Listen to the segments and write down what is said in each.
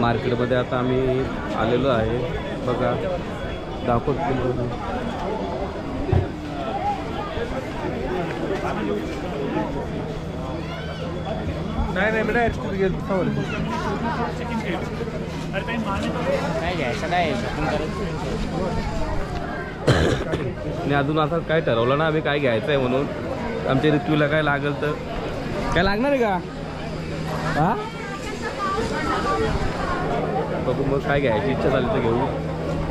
मार्केटमध्ये आता आम्ही आलेलो आहे. बघा दाखवतो नाही. नाही बेटा नाही घ्यायचं अजून असं काय ठरवलं ना आम्ही काय घ्यायचं आहे म्हणून. आमच्या ऋतूला काय लागेल तर. काय लागणार आहे का? हा? बघू मग काय घ्यायची इच्छा झाली तर घेऊ.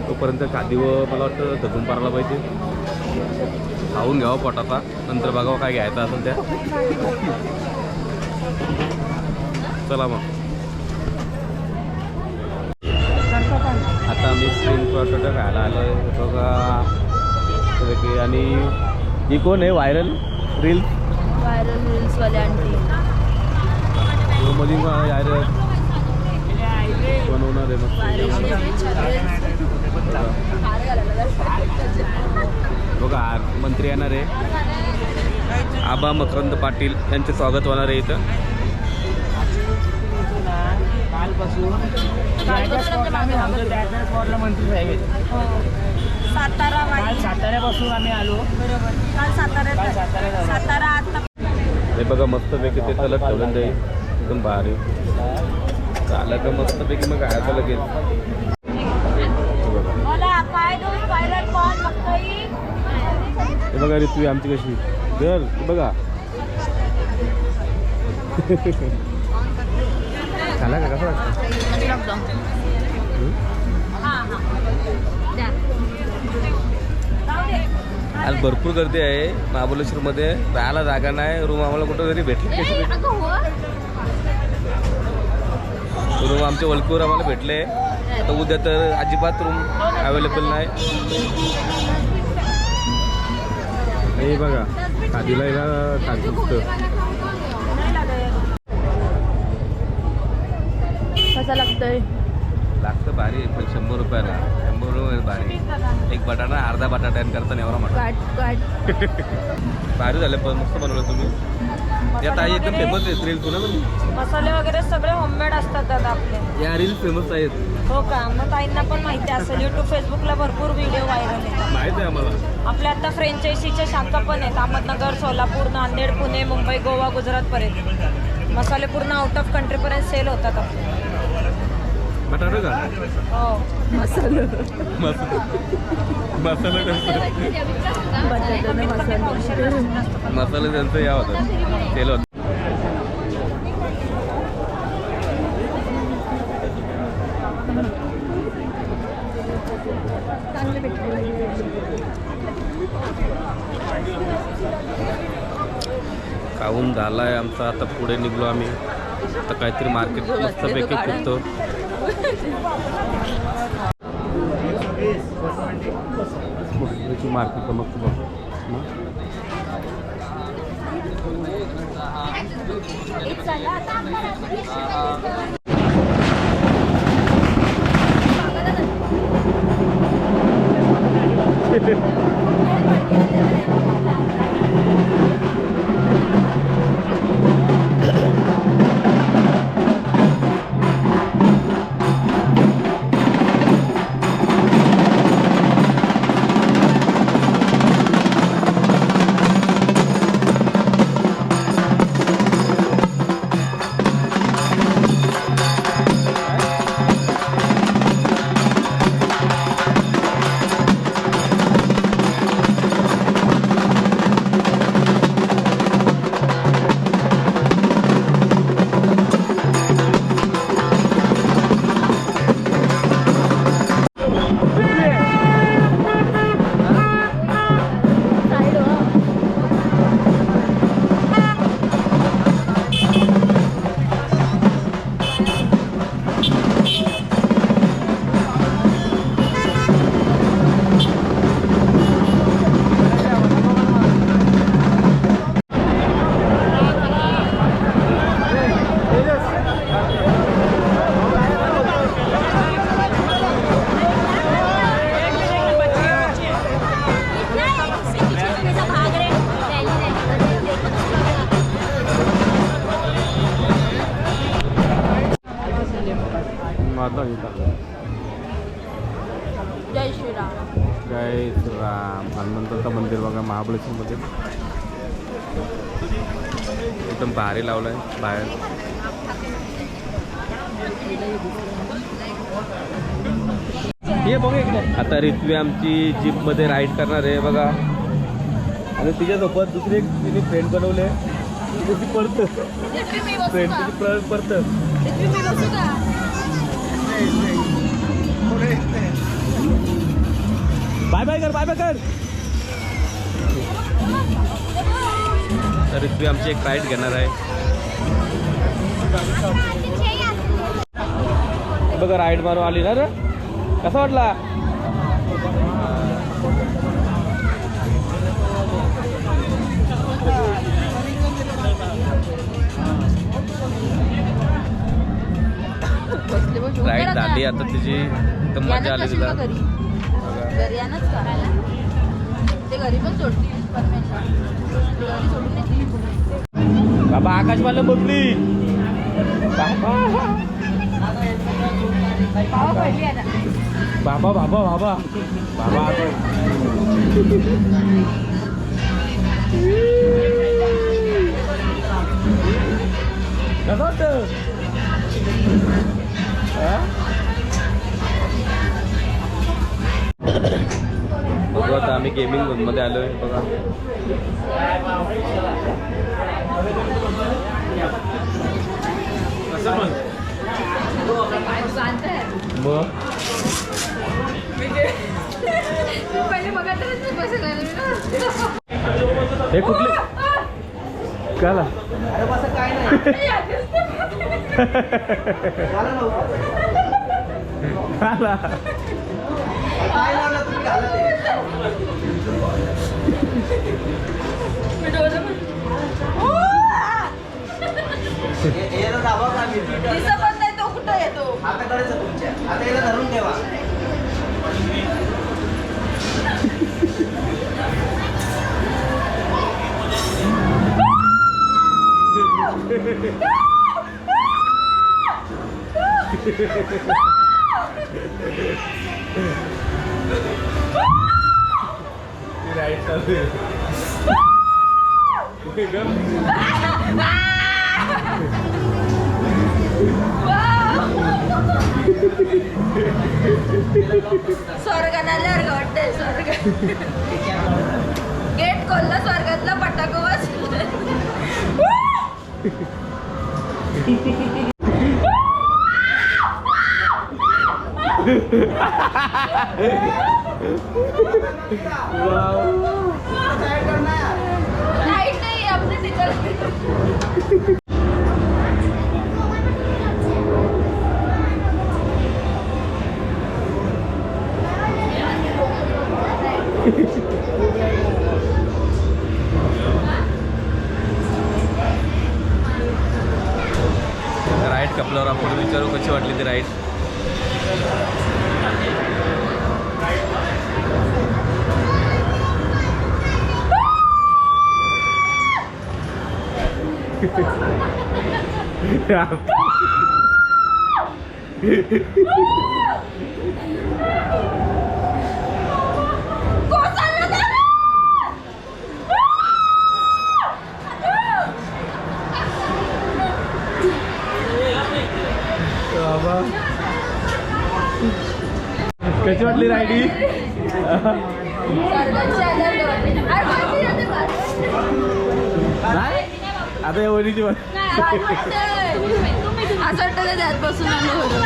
तोपर्यंत खादी व मला वाटतं धकून पारायला पाहिजे. खाऊन घ्यावं पोटाचा. नंतर बघावं काय घ्यायचं असेल त्या चला मग. आता आम्ही स्क्रीन प्रोटोटो खायला आलो आहे बघा. की आणि ही कोण आहे? व्हायरल रील व्हायरल रील्सवाले आंटी. मध्ये बनवणार आहे बघा मंत्री येणार आहे. आबा मकरंद पाटील यांचे स्वागत होणार आहे इथं. सातारा साताऱ्यापासून आम्ही आलो सातारा हे बघा मस्तपैकी ते सलग ठेवलं जाईल एकदम भारी. झालं का मस्तपैकी मग खायचं लगेच हे बघा. मला काय दोन व्हायरल कॉल मक्कई हे बघा ऋतू आमची कशी? घर हे बघा. झाला का? कसं हं? आज भरपूर गर्दी आहे. महाबळेश्वरमध्ये राहायला जागा नाही. रूम आम्हाला कुठं तरी भेटली. कशी रूम आमच्या ओळखीवर आम्हाला भेटले. तर उद्या तर अजिबात रूम अवेलेबल नाही. हे बघा खादीला याला खादी कसा लागतोय? लागतं भारी पण शंभर रुपयाला शंभर रुपये भारी एक बटाटा अर्धा बटाटा करता एवढा काट भारी झालं पण मस्त बनवलं तुम्ही. या ताई एकदम फेमस आहेत रील तुला ना मसाले वगैरे सगळे होममेड असतात दादा आपले. या रील फेमस आहेत. हो का? मग ताईंना पण माहिती असेल युट्यूब फेसबुकला भरपूर व्हिडिओ व्हायरल आहेत. माहीत आहे आम्हाला. आपल्या आता फ्रेंचायसीच्या शाखा पण आहेत. अहमदनगर सोलापूर नांदेड पुणे मुंबई गोवा गुजरात पर्यंत. मसाले पूर्ण आउट ऑफ कंट्रीपर्यंत सेल होतात आपले. बटाटा का? हो. मसाला. मसाला. त्यांचं मसाला. त्यांचं या होतं. तेल होतं. खाऊन झाला आहे आमचा. आता पुढे निघलो आम्ही. आता काहीतरी मार्केट मस्तपैकी फिरतो. Buradaki markatlama kullanma. It's जय श्रीराम. जय श्रीराम. हनुमंताचं मंदिर बघा महाबळेश्वरमध्ये. एकदम भारी लावलं आहे बाहेर. ये बघ आता रित्वी आमची जीपमध्ये राईड करणार आहे बघा. आणि तिच्यासोबत दुसरी एक तिने फ्रेंड बनवले. ती पडतं फ्रेंड तिची पडतं बाय बाय कर बाय बाय कर. तर रित्वी आमची एक राईड घेणार आहे. बघा राईड मारून आली ना रे. कसा वाटला? राईड झाली आता. तिची. तर मजा आली तिला. घरी आणच करायला. ते घरी पण सोडतील घरी सोडून येतील बाबा आकाश मला बघली बाबा पडली आता बाबा बाबा बाबा बाबा आम्ही गेमिंग झोनमध्ये आलोय बघा. मग? पहिले बघा पैसे हे कुठले काला काला दिसत नाही तो कुठं येतो आता याला धरून ठेवा. राईट स्वर्गात आल्यावर वाटतंय स्वर्ग गेट खोललं स्वर्गातला पटाको वाज राईट नाही आपले टीचर राईट कपल्यावर आपण विचारू कशी वाटली ती राईट बाबा कशी वाटली रायडी? नाही. आता या वरीची वाट असं वाटतं त्यात बसून आलो होतो?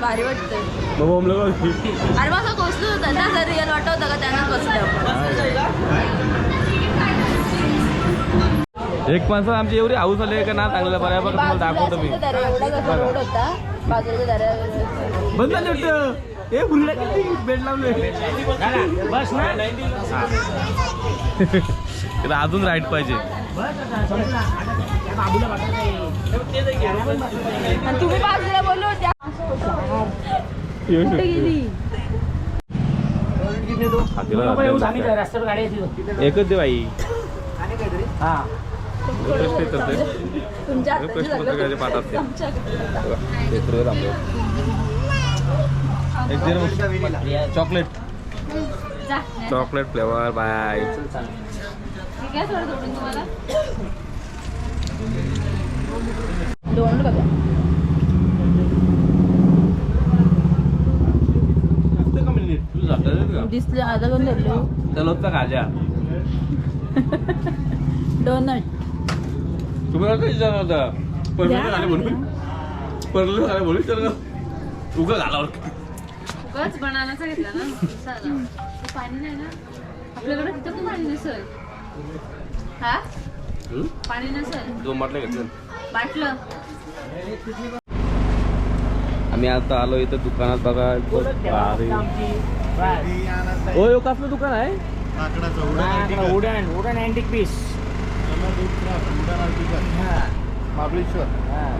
भारी मग लोक अरे मग असं होतं. ना जर रिअल वाटत होतं का आपण एक माणसं आमची एवढी हाऊस आली आहे का ना चांगलं बऱ्यापैकी तुम्हाला दाखवतो मी. बंद झाले वाटतं ए फुलला किती? बेड लावले बस ना. तिला अजून राईट पाहिजे. तुम्ही बाजूला बोललो एकच दे बाई. हा. हे. चॉकलेट. चॉकलेट फ्लेवर बाय. थोडं तुम्हाला. दोन बघा. दिसले आता कोण धरले चलवता खाजा डोनट. तुम्ही काय विचारलं होता? परमिशन आले म्हणून? परमिशन आले म्हणून विचारलं. उगा घालावर. उगाच बनानाचा घेतला ना. पाणी नाही ना. आपल्याकडे तिथं पण पाणी नसेल. हा? पाणी नसेल. दोन बाटल्या घेतलं बाटलं. आम्ही आता आलो इथं दुकानात बघा अरे हो यो कसलं दुकान आहे? Wooden wooden antique piece. Mahabaleshwar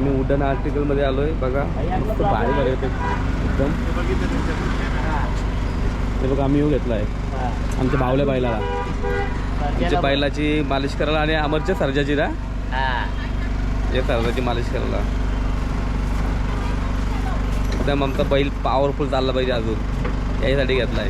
मी वुडन आर्टिकलमध्ये आलोय बघा. मस्त भारी भारी होते एकदम. ते बघा आम्ही येऊ घेतलाय. आमच्या भावल्या बैलाला आमच्या बैलाची मालिश करायला आणि अमरच्या सर्जाची ना? या सर्जाची मालिश करायला. एकदम आमचा बैल पॉवरफुल चालला पाहिजे अजून. यासाठी घेतलाय.